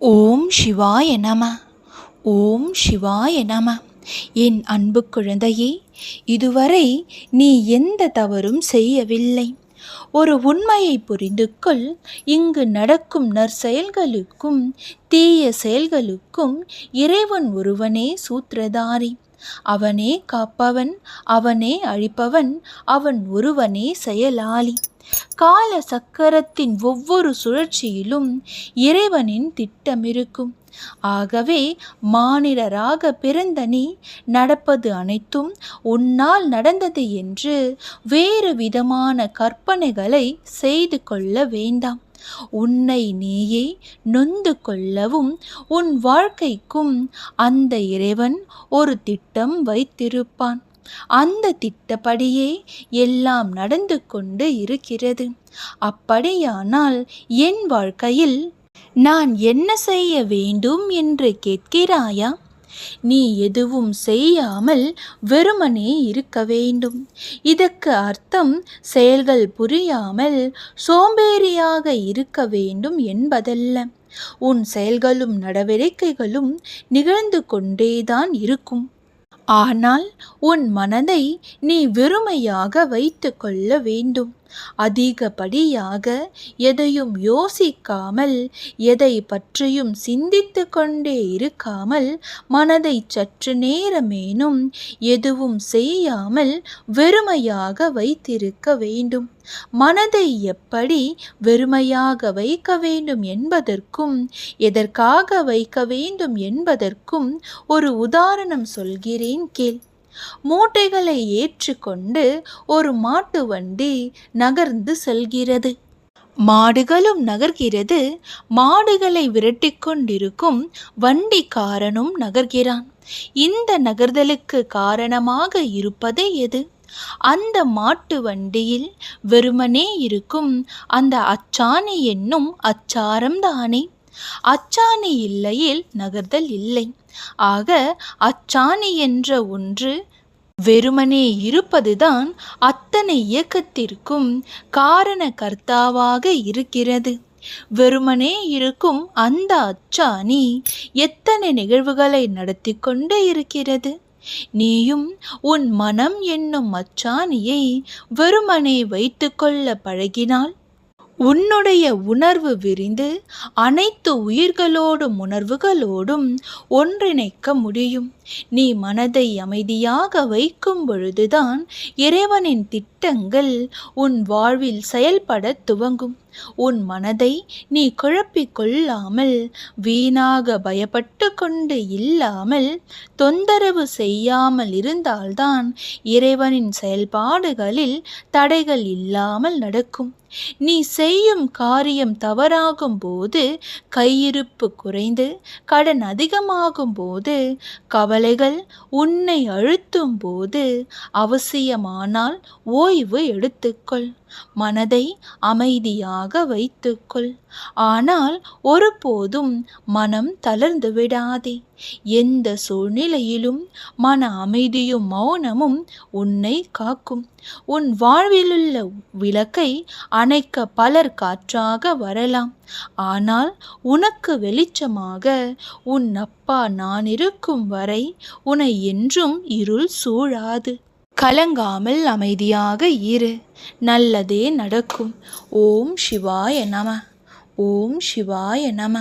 ஓம் சிவாய நம. ஓம் சிவாய நம. என் அன்பு குழந்தையே இதுவரை நீ எந்த தவறும் செய்யவில்லை. ஒரு உண்மையை புரிந்து கொள். இங்கு நடக்கும் நற்செயல்களுக்கும் தீய செயல்களுக்கும் இறைவன் ஒருவனே சூத்திரதாரி. அவனே காப்பவன் அவனே அழிப்பவன் அவன் ஒருவனே செயலாளி. கால சக்கரத்தின் ஒவ்வொரு சுழற்சியிலும் இறைவனின் திட்டம் இருக்கும். ஆகவே மானிடராக பிறந்த நீ நடப்பது அனைத்தும் உன்னால் நடந்தது என்று வேறு விதமான கற்பனைகளை செய்து கொள்ள வேண்டாம். உன்னை நீயே நொந்து கொள்ளவும் உன் வாழ்க்கைக்கும் அந்த இறைவன் ஒரு திட்டம் வைத்திருப்பான். அந்த திட்டப்படியே எல்லாம் நடந்து கொண்டு இருக்கிறது. அப்படியானால் என் வாழ்க்கையில் நான் என்ன செய்ய வேண்டும் என்று கேட்கிறாயா? நீ எதுவும் செய்யாமல் வெறுமனே இருக்க வேண்டும். இதற்கு அர்த்தம் செயல்கள் புரியாமல் சோம்பேறியாக இருக்க வேண்டும் என்பதல்ல. உன் செயல்களும் நடவடிக்கைகளும் நிகழ்ந்து கொண்டேதான் இருக்கும். ஆனால் உன் மனதை நீ வெறுமையாக வைத்து கொள்ள வேண்டும். அதிகப்படியாக எதையும் யோசிக்காமல் எதை பற்றியும் சிந்தித்து கொண்டே இருக்காமல் மனதை சற்று நேரமேனும் எதுவும் செய்யாமல் வெறுமையாக வைத்திருக்க வேண்டும். மனதை எப்படி வெறுமையாக வைக்க வேண்டும் என்பதற்கும் எதற்காக வைக்க வேண்டும் என்பதற்கும் ஒரு உதாரணம் சொல்கிறேன் கேள். மூட்டைகளை ஏற்றுக்கொண்டு ஒரு மாட்டு வண்டி நகர்ந்து செல்கிறது. மாடுகளும் நகர்கிறது. மாடுகளை விரட்டி கொண்டிருக்கும் வண்டிக்காரனும் நகர்கிறான். இந்த நகர்தலுக்கு காரணமாக இருப்பது எது? அந்த மாட்டு வண்டியில் வெறுமனே இருக்கும் அந்த அச்சாணி என்னும் அச்சாரம் தானே. அச்சாணி இல்லையில் நகர்தல் இல்லை. ஆக அச்சாணி என்ற ஒன்று வெறுமனே இருப்பதுதான் அத்தனை இயக்கத்திற்கும் காரண கர்த்தாவாக இருக்கிறது. வெறுமனே இருக்கும் அந்த அச்சாணி எத்தனை நிகழ்வுகளை நடத்தி கொண்டு இருக்கிறது? நீயும் உன் மனம் என்னும் அச்சாணியை வெறுமனே வைத்துக்கொள்ள பழகினால் உன்னுடைய உணர்வு விரிந்து அனைத்து உயிர்களோடும் உணர்வுகளோடும் ஒன்றிணைக்க முடியும். நீ மனதை அமைதியாக வைக்கும் பொழுதுதான் இறைவனின் திட்டங்கள் உன் வாழ்வில் செயல்பட துவங்கும். உன் மனதை நீ குழப்பிக் கொள்ளாமல் வீணாக பயப்பட்டு கொண்டு இல்லாமல் தொந்தரவு செய்யாமல் இருந்தால்தான் இறைவனின் செயல்பாடுகளில் தடைகள் இல்லாமல் நடக்கும். நீ செய்யும் காரியம் தவறாகும் போது கையிருப்பு குறைந்து கடன் அதிகமாகும் போது கவலைகள் உன்னை அழுத்தும் போது அவசியமானால் ஓய்வு எடுத்துக்கொள். மனதை அமைதியாக வைத்துக்கொள். ஆனால் ஒருபோதும் மனம் தளர்ந்து விடாதே. எந்த சூழ்நிலையிலும் மன அமைதியும் மௌனமும் உன்னை காக்கும். உன் வாழ்விலுள்ள விளக்கை அணைக்க பலர் காற்றாக வரலாம். ஆனால் உனக்கு வெளிச்சமாக உன் அப்பா நான் இருக்கும் வரை உன்னை என்றும் இருள் சூழாது. கலங்காமல் அமைதியாக இரு. நல்லதே நடக்கும். ஓம் சிவாய நம. ஓம் சிவாய நம.